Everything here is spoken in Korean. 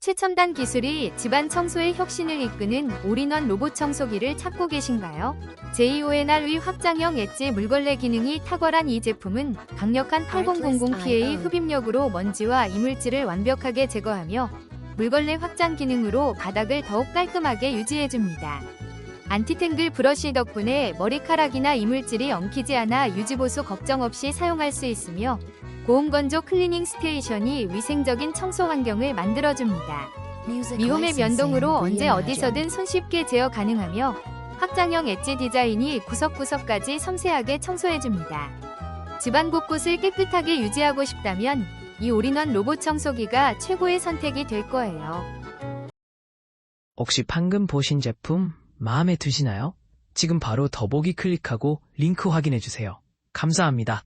최첨단 기술이 집안 청소의 혁신을 이끄는 올인원 로봇 청소기를 찾고 계신가요? JONR의 확장형 엣지 물걸레 기능이 탁월한 이 제품은 강력한 8000PA 흡입력으로 먼지와 이물질을 완벽하게 제거하며 물걸레 확장 기능으로 바닥을 더욱 깔끔하게 유지해줍니다. 안티탱글 브러쉬 덕분에 머리카락이나 이물질이 엉키지 않아 유지보수 걱정 없이 사용할 수 있으며 고온건조 클리닝 스테이션이 위생적인 청소 환경을 만들어줍니다. 미홈의 면동으로 언제 어디서든 손쉽게 제어 가능하며 확장형 엣지 디자인이 구석구석까지 섬세하게 청소해줍니다. 집안 곳곳을 깨끗하게 유지하고 싶다면 이 올인원 로봇 청소기가 최고의 선택이 될 거예요. 혹시 방금 보신 제품 마음에 드시나요? 지금 바로 더보기 클릭하고 링크 확인해 주세요. 감사합니다.